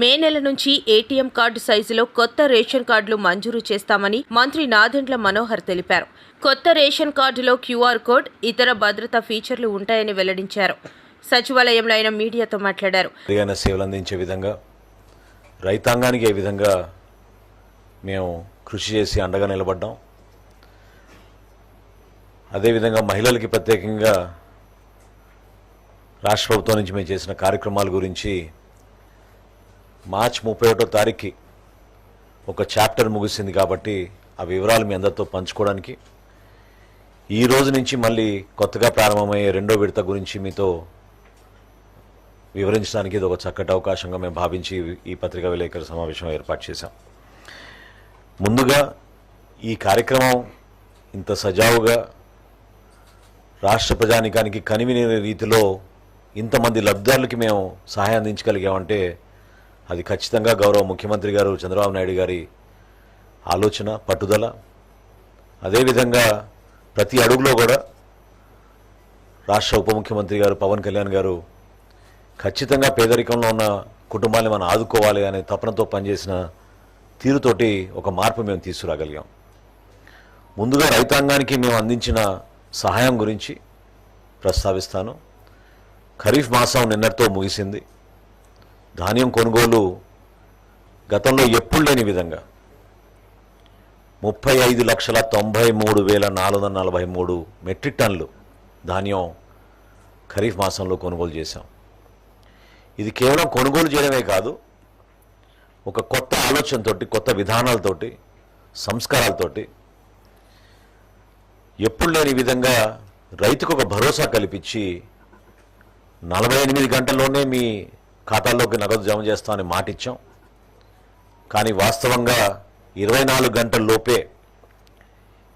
మే నెల నుంచి ATM card సైజులో కొత్త రేషన్ కార్డులు మంజూరు చేస్తామని మంత్రి నాదెండ్ల మనోహర్ తెలిపారు. కొత్త రేషన్ కార్డులో క్యూఆర్ కోడ్ ఇతర భద్రతా ఫీచర్లు ఉంటాయని వెల్లడించారు. సచివాలయంలో ఆయన మీడియాతో మాట్లాడారు. సేవలు అందించే విధంగా రైతాంగానికి ఏ విధంగా మేము కృషి చేసి అండగా నిలబడ్డాం. అదేవిధంగా మహిళలకి ప్రత్యేకంగా రాష్ట్ర ప్రభుత్వం నుంచి మేము చేసిన కార్యక్రమాల గురించి మార్చ్ ముప్పై ఒకటో తారీఖుకి ఒక చాప్టర్ ముగిసింది కాబట్టి ఆ వివరాలు మీ అందరితో పంచుకోవడానికి. ఈ రోజు నుంచి మళ్ళీ కొత్తగా ప్రారంభమయ్యే రెండో విడత గురించి మీతో వివరించడానికి ఇది ఒక చక్కటి అవకాశంగా మేము భావించి ఈ పత్రికా విలేకరుల సమావేశం ఏర్పాటు చేశాం. ముందుగా ఈ కార్యక్రమం ఇంత సజావుగా రాష్ట్ర ప్రజానికానికి కనివిని రీతిలో ఇంతమంది లబ్ధిదారులకి మేము సహాయం అందించగలిగామంటే అది ఖచ్చితంగా గౌరవ ముఖ్యమంత్రి గారు చంద్రబాబు నాయుడు గారి ఆలోచన పట్టుదల. అదేవిధంగా ప్రతి అడుగులో కూడా రాష్ట్ర ఉప ముఖ్యమంత్రి గారు పవన్ కళ్యాణ్ గారు ఖచ్చితంగా పేదరికంలో ఉన్న కుటుంబాన్ని మనం ఆదుకోవాలి అనే తపనతో పనిచేసిన తీరుతోటి ఒక మార్పు మేము తీసుకురాగలిగాం. ముందుగా రైతాంగానికి మేము అందించిన సహాయం గురించి ప్రస్తావిస్తాను. ఖరీఫ్ మాసం నిన్నటితో ముగిసింది. ధాన్యం కొనుగోలు గతంలో ఎప్పుడు లేని విధంగా ముప్పై ఐదు లక్షల తొంభై మూడు వేల నాలుగు వందల నలభై మూడు మెట్రిక్ టన్నులు ధాన్యం ఖరీఫ్ మాసంలో కొనుగోలు చేశాం. ఇది కేవలం కొనుగోలు చేయడమే కాదు ఒక కొత్త ఆలోచనతోటి కొత్త విధానాలతోటి సంస్కారాలతోటి ఎప్పుడు లేని విధంగా రైతుకు ఒక భరోసా కల్పించి నలభై ఎనిమిది గంటల్లోనే మీ ఖాతాల్లోకి నగదు జమ చేస్తామని మాట ఇచ్చాం కానీ వాస్తవంగా ఇరవై నాలుగు గంటల లోపే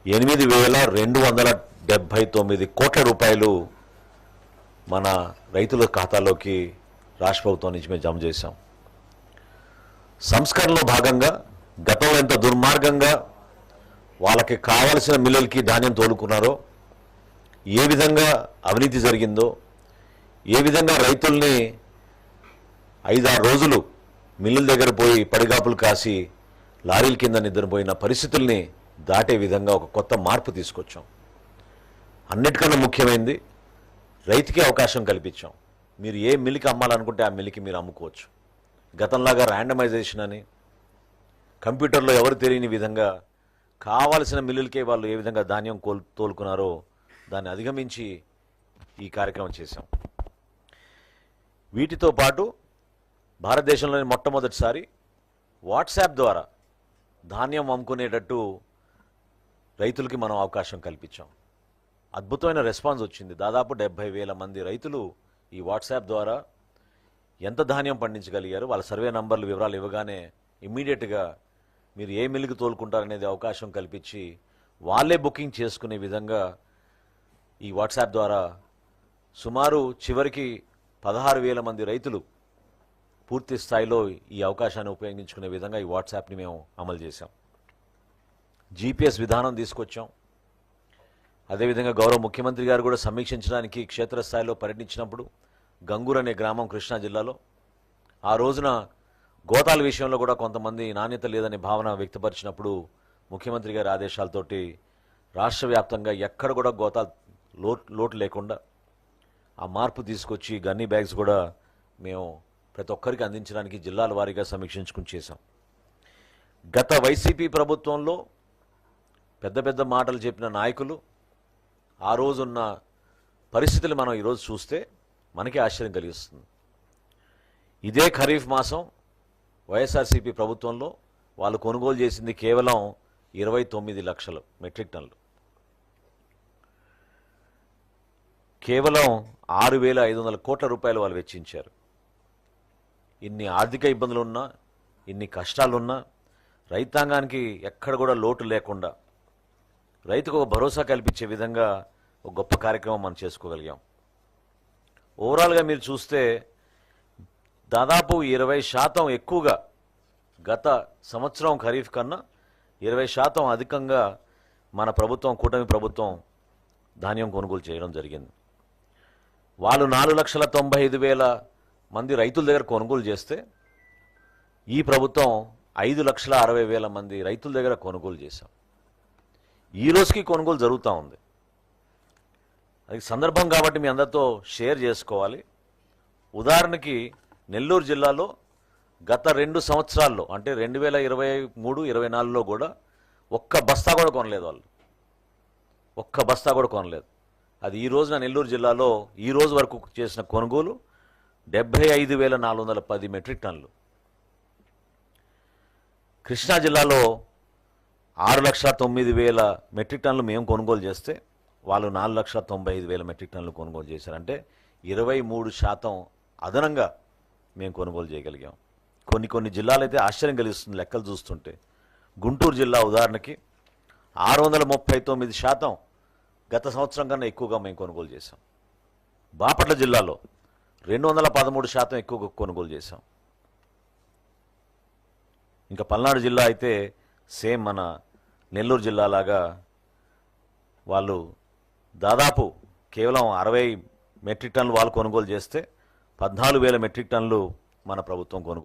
ఎనిమిది వేల రెండు వందల డెబ్భై తొమ్మిది కోట్ల రూపాయలు మన రైతుల ఖాతాలోకి రాష్ట్ర ప్రభుత్వం నుంచి మేము జమ చేశాం. సంస్కరణలో భాగంగా గతంలో ఎంత దుర్మార్గంగా వాళ్ళకి కావలసిన మిల్లులకి ధాన్యం తోలుకున్నారో ఏ విధంగా అవినీతి జరిగిందో ఏ విధంగా రైతుల్ని ఐదారు రోజులు మిల్లుల దగ్గర పోయి పడిగాపులు కాసి లారీల కింద నిద్రపోయిన పరిస్థితుల్ని దాటే విధంగా ఒక కొత్త మార్పు తీసుకొచ్చాం. అన్నిటికన్నా ముఖ్యమైనది రైతుకి అవకాశం కల్పించాం. మీరు ఏ మిల్లుకి అమ్మాలనుకుంటే ఆ మిల్కి మీరు అమ్ముకోవచ్చు. గతంలాగా ర్యాండమైజేషన్ అని కంప్యూటర్లో ఎవరు తెలియని విధంగా కావాల్సిన మిల్లులకే వాళ్ళు ఏ విధంగా ధాన్యం కోల్ తోలుకున్నారో దాన్ని అధిగమించి ఈ కార్యక్రమం చేశాం. వీటితో పాటు భారతదేశంలోని మొట్టమొదటిసారి వాట్సాప్ ద్వారా ధాన్యం అమ్ముకునేటట్టు రైతులకి మనం అవకాశం కల్పించాం. అద్భుతమైన రెస్పాన్స్ వచ్చింది. దాదాపు డెబ్భై వేల మంది రైతులు ఈ వాట్సాప్ ద్వారా ఎంత ధాన్యం పండించగలిగారు వాళ్ళ సర్వే నంబర్లు వివరాలు ఇవ్వగానే ఇమ్మీడియట్గా మీరు ఏ మిల్లుకి తోలుకుంటారనేది అవకాశం కల్పించి వాళ్ళే బుకింగ్ చేసుకునే విధంగా ఈ వాట్సాప్ ద్వారా సుమారు చివరికి పదహారు వేల మంది రైతులు పూర్తి స్థాయిలో ఈ అవకాశాన్ని ఉపయోగించుకునే విధంగా ఈ వాట్సాప్ని మేము అమలు చేశాం. జీపీఎస్ విధానం తీసుకొచ్చాం. అదేవిధంగా గౌరవ ముఖ్యమంత్రి గారు కూడా సమీక్షించడానికి క్షేత్రస్థాయిలో పర్యటించినప్పుడు గంగూర్ అనే గ్రామం కృష్ణా జిల్లాలో. ఆ రోజున గోతాల విషయంలో కూడా కొంతమంది నాణ్యత లేదనే భావన వ్యక్తపరిచినప్పుడు ముఖ్యమంత్రి గారి ఆదేశాలతోటి రాష్ట్ర వ్యాప్తంగా ఎక్కడ కూడా గోతాలు లోటు లోటు లేకుండా ఆ మార్పు తీసుకొచ్చి గన్నీ బ్యాగ్స్ కూడా మేము ప్రతి ఒక్కరికి అందించడానికి జిల్లాల వారీగా సమీక్షించుకుని చేశాం. గత వైసీపీ ప్రభుత్వంలో పెద్ద పెద్ద మాటలు చెప్పిన నాయకులు ఆ రోజున్న పరిస్థితులు మనం ఈరోజు చూస్తే మనకే ఆశ్చర్యం కలిగిస్తుంది. ఇదే ఖరీఫ్ మాసం వైఎస్ఆర్సీపీ ప్రభుత్వంలో వాళ్ళు కొనుగోలు చేసింది కేవలం ఇరవై తొమ్మిది లక్షలు మెట్రిక్ టన్లు కేవలం ఆరు వేల ఐదు వందల కోట్ల రూపాయలు వాళ్ళు వెచ్చించారు. ఇన్ని ఆర్థిక ఇబ్బందులు ఉన్నా ఇన్ని కష్టాలున్నా రైతాంగానికి ఎక్కడ కూడా లోటు లేకుండా రైతుకు ఒక భరోసా కల్పించే విధంగా ఒక గొప్ప కార్యక్రమం మనం చేసుకోగలిగాం. ఓవరాల్గా మీరు చూస్తే దాదాపు ఇరవై శాతం ఎక్కువగా గత సంవత్సరం ఖరీఫ్ కన్నా ఇరవై శాతం అధికంగా మన ప్రభుత్వం కూటమి ప్రభుత్వం ధాన్యం కొనుగోలు చేయడం జరిగింది. వాళ్ళు నాలుగు లక్షల తొంభై ఐదు వేల మంది రైతుల దగ్గర కొనుగోలు చేస్తే ఈ ప్రభుత్వం ఐదు లక్షల అరవై వేల మంది రైతుల దగ్గర కొనుగోలు చేశాం. ఈ రోజుకి కొనుగోలు జరుగుతూ ఉంది. అది సందర్భం కాబట్టి మీ అందరితో షేర్ చేసుకోవాలి. ఉదాహరణకి నెల్లూరు జిల్లాలో గత రెండు సంవత్సరాల్లో అంటే రెండు వేల ఇరవై మూడు ఇరవై నాలుగులో కూడా ఒక్క బస్తా కూడా కొనలేదు వాళ్ళు. ఒక్క బస్తా కూడా కొనలేదు. అది ఈ రోజున నెల్లూరు జిల్లాలో ఈ రోజు వరకు చేసిన కొనుగోలు డెబ్బై ఐదు వేల నాలుగు వందల పది మెట్రిక్ టన్నులు. కృష్ణా జిల్లాలో ఆరు లక్షల తొమ్మిది వేల మెట్రిక్ టన్నులు మేము కొనుగోలు చేస్తే వాళ్ళు నాలుగు లక్షల తొంభై ఐదు వేల మెట్రిక్ టన్నులు కొనుగోలు చేశారంటే ఇరవై మూడు శాతం అదనంగా మేము కొనుగోలు చేయగలిగాం. కొన్ని కొన్ని జిల్లాలైతే ఆశ్చర్యం కలిగిస్తుంది లెక్కలు చూస్తుంటే. గుంటూరు జిల్లా ఉదాహరణకి ఆరు వందల ముప్పై తొమ్మిది శాతం గత సంవత్సరం కన్నా ఎక్కువగా మేము కొనుగోలు చేశాం. బాపట్ల జిల్లాలో రెండు వందల పదమూడు శాతం ఎక్కువగా కొనుగోలు చేశాం. ఇంకా పల్నాడు జిల్లా అయితే సేమ్ మన నెల్లూరు జిల్లా లాగా వాళ్ళు దాదాపు కేవలం అరవై మెట్రిక్ టన్నులు వాళ్ళు కొనుగోలు చేస్తే పద్నాలుగు వేల మెట్రిక్ టన్నులు మన ప్రభుత్వం కొనుగోలు